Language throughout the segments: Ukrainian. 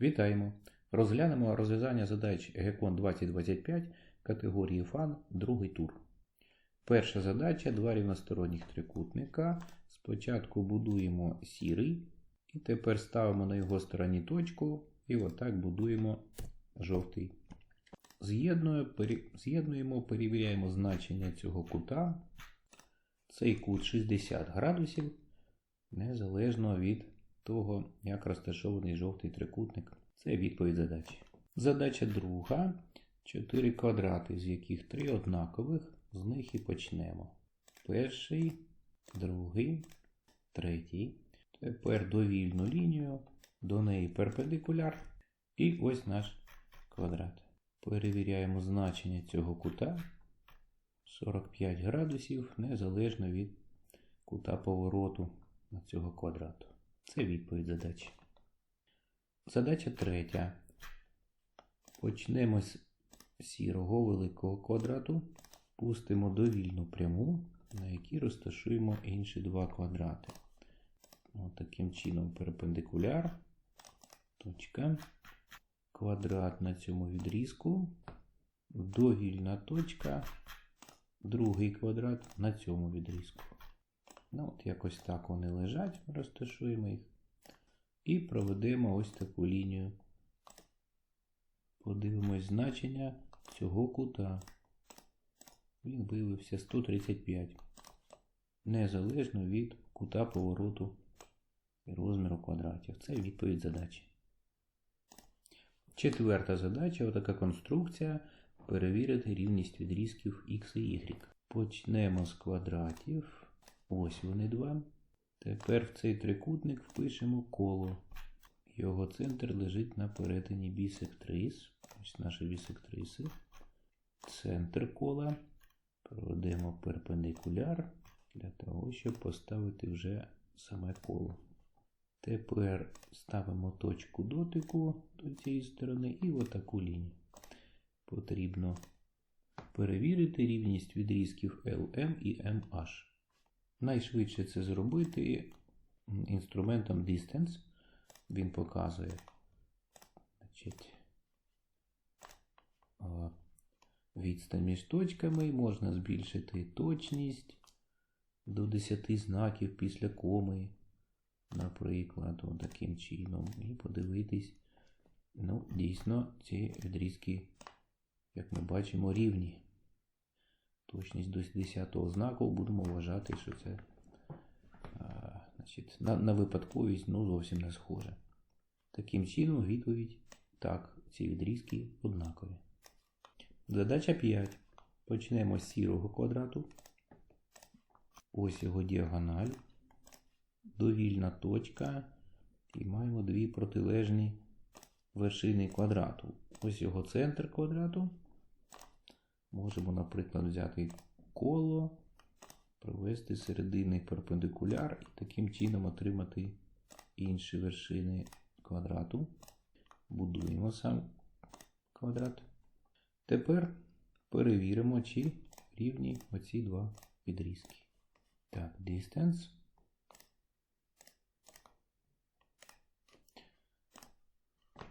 Вітаємо! Розглянемо розв'язання задач ГЕКОН 2025 категорії ФАН, другий тур. Перша задача два рівносторонніх трикутника. Спочатку будуємо сірий, і тепер ставимо на його стороні точку, і отак будуємо жовтий. З'єднуємо, перевіряємо значення цього кута. Цей кут 60 градусів, незалежно від того, як розташований жовтий трикутник. Це відповідь задачі. Задача друга. 4 квадрати, з яких 3 однакових, з них і почнемо. Перший, другий, третій. Тепер довільну лінію, до неї перпендикуляр. І ось наш квадрат. Перевіряємо значення цього кута 45 градусів, незалежно від кута повороту на цього квадрату. Це відповідь задачі. Задача третя. Почнемо з сірого великого квадрату, пустимо довільну пряму, на якій розташуємо інші два квадрати. От таким чином перпендикуляр, точка, квадрат на цьому відрізку, довільна точка, другий квадрат на цьому відрізку. Ну, от якось так вони лежать, розташуємо їх. І проведемо ось таку лінію. Подивимось значення цього кута. Він виявився 135. Незалежно від кута повороту і розміру квадратів. Це відповідь задачі. Четверта задача отака конструкція. Перевірити рівність відрізків x і y. Почнемо з квадратів. Ось вони два. Тепер в цей трикутник впишемо коло. Його центр лежить на перетині бісектрис. Ось наші бісектриси. Центр кола. Проведемо перпендикуляр для того, щоб поставити вже саме коло. Тепер ставимо точку дотику до цієї сторони і отаку лінію. Потрібно перевірити рівність відрізків LM і MH. Найшвидше це зробити інструментом Distance. Він показує відстань між точками можна збільшити точність до 10 знаків після коми, наприклад, таким чином. І подивитись. Ну, дійсно, ці відрізки, як ми бачимо, рівні. Точність до 10 знаку будемо вважати, що це а, значить, на, на випадковість ну, зовсім не схоже. Таким чином, відповідь так, ці відрізки однакові. Задача 5. Почнемо з сірого квадрату. Ось його діагональ. Довільна точка. І маємо дві протилежні вершини квадрату. Ось його центр квадрату. Можемо, наприклад, взяти коло, провести серединний перпендикуляр і таким чином отримати інші вершини квадрату. Будуємо сам квадрат. Тепер перевіримо, чи рівні оці два відрізки. Так, distance.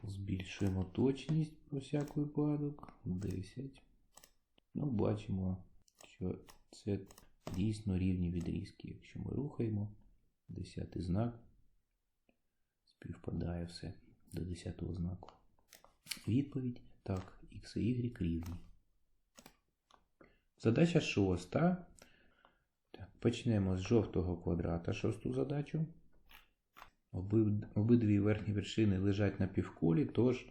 Збільшуємо точність про всяк випадок. 10. Ну, бачимо, що це дійсно рівні відрізки. Якщо ми рухаємо, 10 знак співпадає все до 10 знаку. Відповідь так, x і y рівні. Задача шоста. Так, Почнемо з жовтого квадрата шосту задачу. Обидві верхні вершини лежать на півколі, тож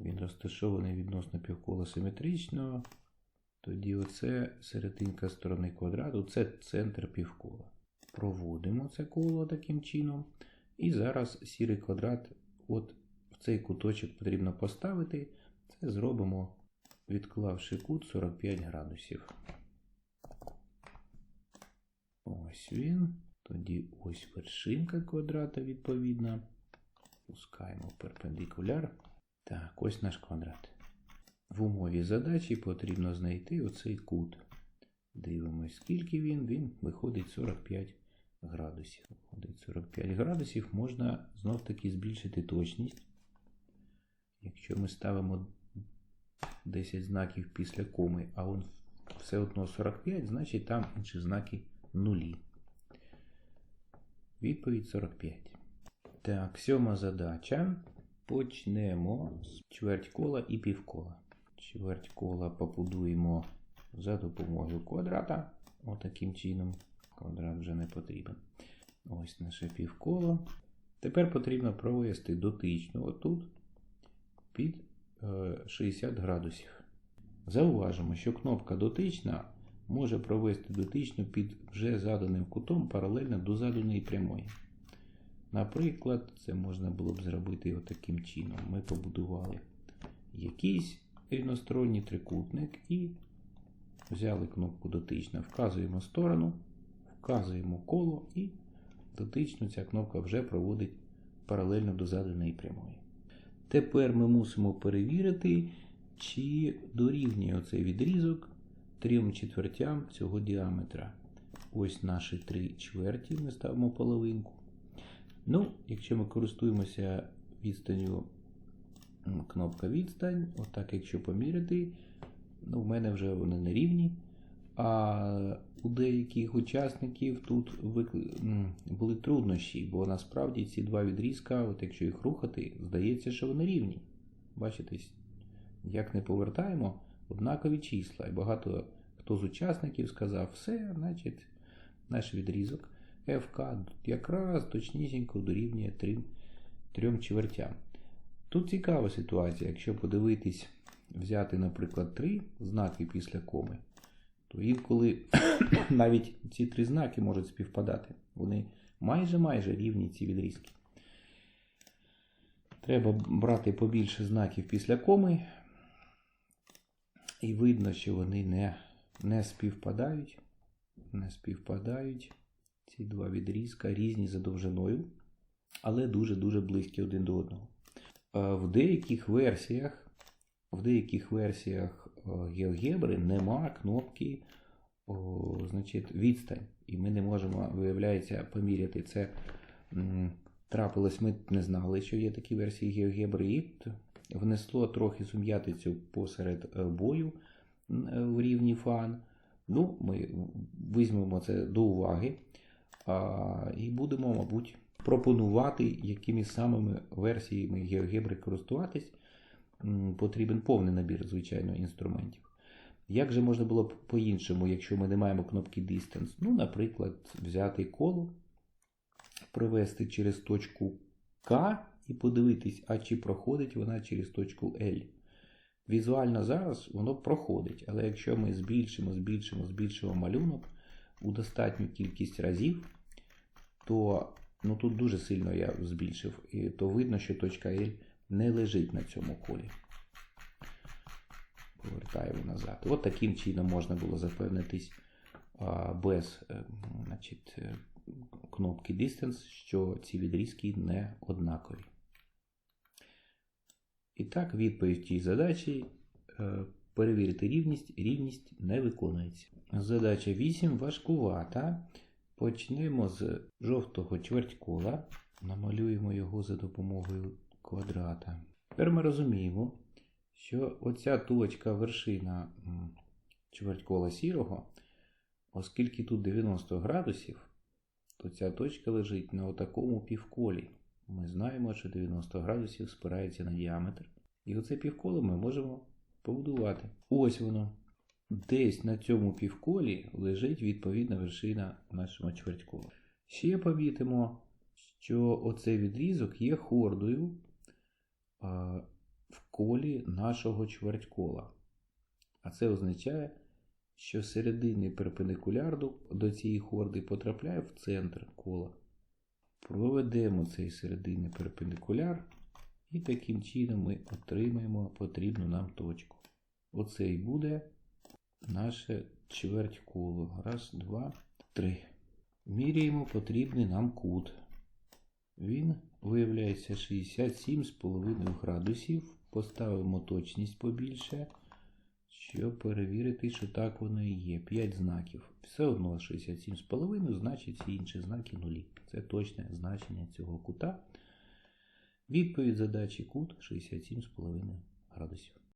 він розташований відносно півкола симетрично. Тоді оце серединка сторони квадрату, це центр півкола. Проводимо це коло таким чином. І зараз сірий квадрат, от в цей куточок потрібно поставити. Це зробимо, відклавши кут 45 градусів. Ось він. Тоді ось вершинка квадрата відповідна. Пускаємо перпендикуляр. Так, ось наш квадрат. В умові задачі потрібно знайти оцей кут. Дивимось, скільки він, він виходить 45 градусів. Виходить 45 градусів, можна знов таки збільшити точність Якщо ми ставимо 10 знаків після коми, а он все одно 45, значить там інші знаки нулі. Відповідь 45. Так, сьома задача. Почнемо з чверть кола і півкола. Чверть кола побудуємо за допомогою квадрата. Отаким чином. Квадрат вже не потрібен. Ось наше півколо. Тепер потрібно провести дотичну отут під е, 60 градусів. Зауважимо, що кнопка дотична може провести дотичну під вже заданим кутом паралельно до заданої прямої. Наприклад, це можна було б зробити отаким чином. Ми побудували якийсь рівносторонній трикутник і взяли кнопку дотична, вказуємо сторону, вказуємо коло і дотично ця кнопка вже проводить паралельно до заданої прямої. Тепер ми мусимо перевірити, чи дорівнює оцей відрізок трьом четвертям цього діаметра. Ось наші три чверті, ми ставимо половинку. Ну, якщо ми користуємося відстанню кнопка відстань, отак, якщо поміряти, ну, в мене вже вони не рівні. А у деяких учасників тут були труднощі, бо насправді ці два відрізка, от якщо їх рухати, здається, що вони рівні. Бачите, як не повертаємо, однакові числа. І багато хто з учасників сказав, все, значить, наш відрізок FK якраз точнісінько дорівнює трьом, трьом чвертям. Тут цікава ситуація, якщо подивитись, взяти, наприклад, три знаки після коми, то інколи навіть ці три знаки можуть співпадати. Вони майже-майже рівні ці відрізки. Треба брати побільше знаків після коми, і видно, що вони не, не співпадають. Не співпадають. Ці два відрізка різні за довжиною, але дуже-дуже близькі один до одного. В деяких версіях в деяких версіях GeoGebra нема кнопки значить, відстань. І ми не можемо, виявляється, поміряти це. Трапилось, ми не знали, що є такі версії GeoGebra, і внесло трохи сум'ятицю посеред бою в рівні фан. Ну, Ми візьмемо це до уваги і будемо, мабуть, пропонувати, якими самими версіями GeoGebra користуватись. Потрібен повний набір, звичайно, інструментів. Як же можна було б по-іншому, якщо ми не маємо кнопки Distance? Ну, наприклад, взяти коло, провести через точку К і подивитись, а чи проходить вона через точку L. Візуально зараз воно проходить, але якщо ми збільшимо, збільшимо, збільшимо малюнок у достатню кількість разів, то ну, тут дуже сильно я збільшив, і то видно, що точка L не лежить на цьому колі. Повертаємо назад. От таким чином можна було запевнитись без значить, кнопки Distance, що ці відрізки не однакові. І так, відповідь тій задачі перевірити рівність, рівність не виконується. Задача 8 важкувата. Почнемо з жовтого чвертькола. Намалюємо його за допомогою квадрата. Тепер ми розуміємо, що оця точка вершина чвертькола сірого, оскільки тут 90 градусів, то ця точка лежить на отакому півколі. Ми знаємо, що 90 градусів спирається на діаметр. І оце півколо ми можемо побудувати. Ось воно. Десь на цьому півколі лежить відповідна вершина нашого чвертькола. Ще помітимо, що оцей відрізок є хордою в колі нашого чвертькола. А це означає, що серединний перпендикуляр до цієї хорди потрапляє в центр кола. Проведемо цей серединний перпендикуляр, і таким чином ми отримаємо потрібну нам точку. Оце і буде наше чверть коло. Раз, два, три. Міряємо потрібний нам кут. Він виявляється 67,5 градусів. Поставимо точність побільше, щоб перевірити, що так воно і є. 5 знаків. Все одно 67,5, значить всі інші знаки нулі. Це точне значення цього кута. Відповідь задачі кут 67,5 градусів.